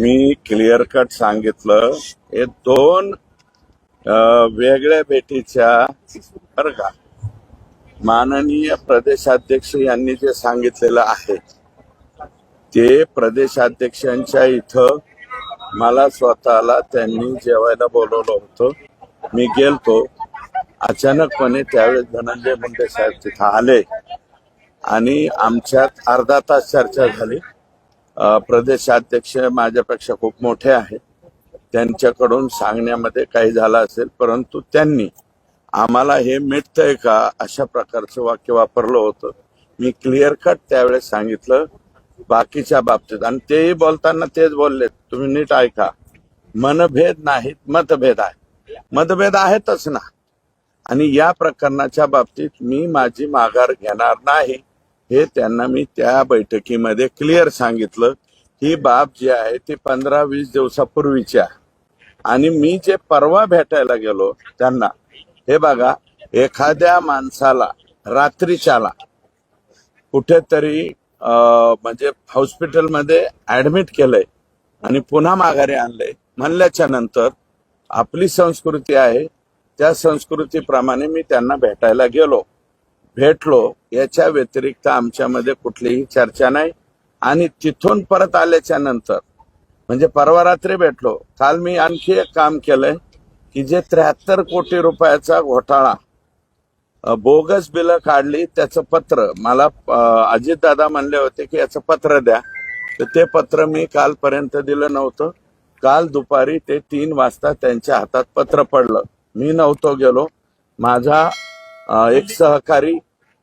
मी clear cut सांगितलं. हे दोन वेगळ्या भेटीच्या बरं का माननीय प्रदेशाध्यक्ष यांनी जे सांगितलेलं आहे ते प्रदेशाध्यक्षांच्या इथं मला स्वतःला त्यांनी जेवायला बोलवलं होतं. मी गेलतो. अचानकपणे त्यावेळेस धनंजय मुंडे साहेब तिथं आले आणि आमच्यात अर्धा तास चर्चा झाली. प्रदेशाध्यक्ष माझ्यापेक्षा खूप मोठे आहेत त्यांच्याकडून सांगण्यामध्ये काही झालं असेल परंतु त्यांनी आम्हाला हे मिटतंय का अशा प्रकारचं वाक्य वापरलं होतं. मी क्लिअर कट त्यावेळेस सांगितलं बाकीच्या बाबतीत. आणि तेही बोलताना तेच बोलले तुम्ही नीट ऐका. मनभेद नाहीत मतभेद आहे मतभेद आहेतच ना. आणि या प्रकरणाच्या बाबतीत मी माझी माघार घेणार नाही. हे त्यांना मी त्या बैठकीमध्ये क्लिअर सांगितलं. ही बाब जी आहे ती पंधरा वीस दिवसापूर्वीची आहे. आणि मी जे परवा भेटायला गेलो त्यांना हे बघा एखाद्या माणसाला रात्रीच्याला कुठेतरी म्हणजे हॉस्पिटलमध्ये ऍडमिट केलंय आणि पुन्हा माघारी आणलंय म्हणल्याच्या नंतर आपली संस्कृती आहे. त्या संस्कृतीप्रमाणे मी त्यांना भेटायला गेलो. भेटलो याच्या व्यतिरिक्त आमच्यामध्ये कुठलीही चर्चा नाही. आणि तिथून परत आल्याच्यानंतर म्हणजे परवा रात्री भेटलो. काल मी आणखी एक काम केलंय की जे त्र्याहत्तर कोटी रुपयाचा घोटाळा बोगस बिलं काढली त्याचं पत्र मला अजित दादा म्हणले होते की याचं पत्र द्या. तर ते पत्र मी कालपर्यंत दिलं नव्हतं. काल दुपारी ते तीन वाजता त्यांच्या हातात पत्र पडलं. मी नव्हतो गेलो. माझा एक सहकारी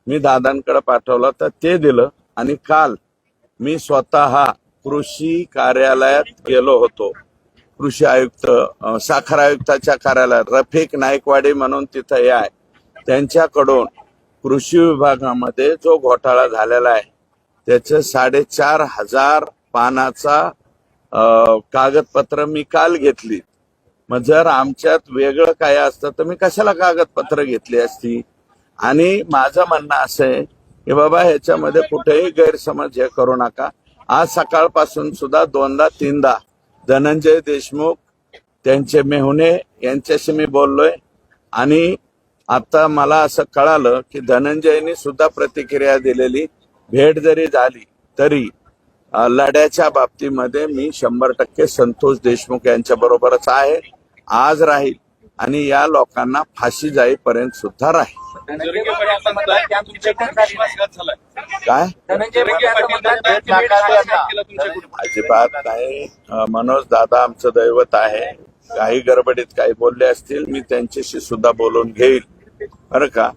मी दादांकडे पाठवला तर ते दिलं. आणि काल मी स्वतः कृषी कार्यालयात गेलो होतो. कृषी आयुक्त साखर आयुक्ताच्या कार्यालयात. रफिक नाईकवाडी म्हणून तिथं हे आहे. त्यांच्याकडून कृषी विभागामध्ये जो घोटाळा झालेला आहे त्याचं साडेचार हजार पानाचा कागदपत्र मी काल घेतली. मग जर आमच्यात वेगळं काय असतं तर मी कशाला कागदपत्र घेतली असती? आणि माझं म्हणणं असं आहे की बाबा ह्याच्यामध्ये कुठेही गैरसमज हे करू नका. आज सकाळपासून सुद्धा दोनदा तीनदा धनंजय देशमुख त्यांचे मेहुणे यांच्याशी मी बोललोय. आणि आता मला असं कळालं की धनंजयनी सुद्धा प्रतिक्रिया दिलेली. भेट जरी झाली तरी लढ्याच्या बाबतीमध्ये मी शंभर टक्के संतोष देशमुख यांच्या बरोबरच आहे. आज राहील. आणि या लोकांना फाशी जाईपर्यंत सुद्धा राहील. काय? अजिबात नाही. मनोज दादा आमचं दैवत आहे. काही गडबडीत काही बोलले असतील मी त्यांच्याशी सुद्धा बोलून घेईल. बरं का?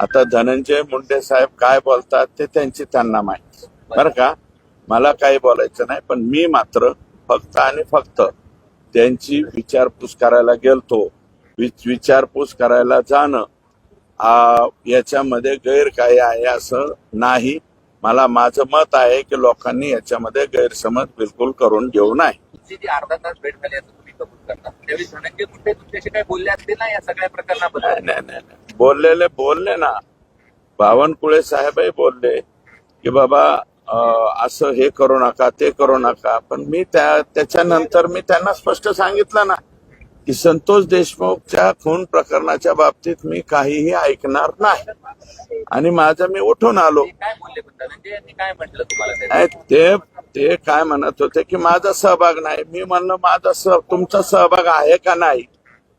आता धनंजय मुंडे साहेब काय बोलतात ते त्यांची त्यांना माहिती. बरं का? मला काही बोलायचं नाही पण मी मात्र फक्त आणि फक्त त्यांची विचारपूस करायला गेलतो. विचारपूस करायला जाणं आ, याच्यामध्ये गैर काय आहे असं नाही. मला माझं मत आहे की लोकांनी याच्यामध्ये गैरसमज बिलकुल करून घेऊ नये. तुमची जी अर्धा तास भेट झाली असं तुम्ही कबूल करता? त्यावेळी धनंजय मुंडे तुमच्याशी काही बोलले ना या सगळ्या प्रकरणाबद्दल? नाही नाही. बोललेले बोलले ना. बावनकुळे साहेबही बोलले की बाबा असं हे करू नका ते करू नका. पण मी त्या त्याच्यानंतर मी त्यांना स्पष्ट सांगितलं ना. की संतोष देशमुखच्या खून प्रकरणाच्या बाबतीत मी काहीही ऐकणार नाही. आणि माझं मी उठून आलो. ते ते ते काय म्हणत होते की माझा सहभाग नाही. मी म्हणलं माझा सह तुमचा सहभाग आहे का नाही?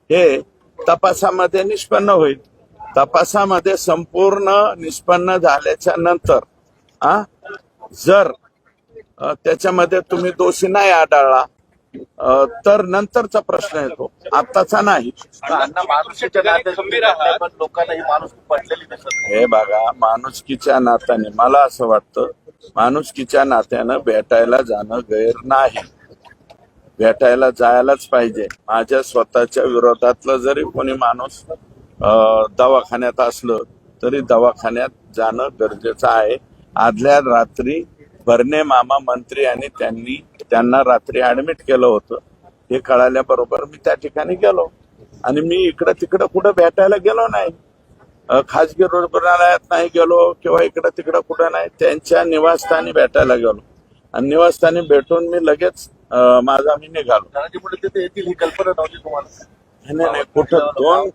हे तपासामध्ये निष्पन्न होईल. तपासामध्ये संपूर्ण निष्पन्न झाल्याच्यानंतर आ? जर त्याच्यामध्ये तुम्ही दोषी नाही आढळला तर नंतरचा प्रश्न येतो. आत्ताचा नाही. ही हे बघा माणुसकीच्या नात्याने मला असं वाटतं माणुसकीच्या नात्यानं भेटायला जाणं गैर नाही. भेटायला जायलाच पाहिजे. माझ्या स्वतःच्या विरोधातलं जरी कोणी माणूस दवाखान्यात असलं तरी दवाखान्यात जाणं गरजेचं आहे. आदल्या रात्री भरणे मामा मंत्री आणि त्यांनी त्यांना रात्री ऍडमिट केलं होतं. हे कळाल्याबरोबर मी त्या ठिकाणी गेलो. आणि मी इकडं तिकडं कुठं भेटायला गेलो नाही. खाजगी रुग्णालयात नाही गेलो किंवा इकडं तिकडं कुठं नाही. त्यांच्या निवासस्थानी भेटायला गेलो. आणि निवासस्थानी भेटून मी लगेच माझा मी निघालो. धनंजय मुंडे तिथे येतील ही कल्पना नव्हती तुम्हाला. नाही नाही. कुठं दोन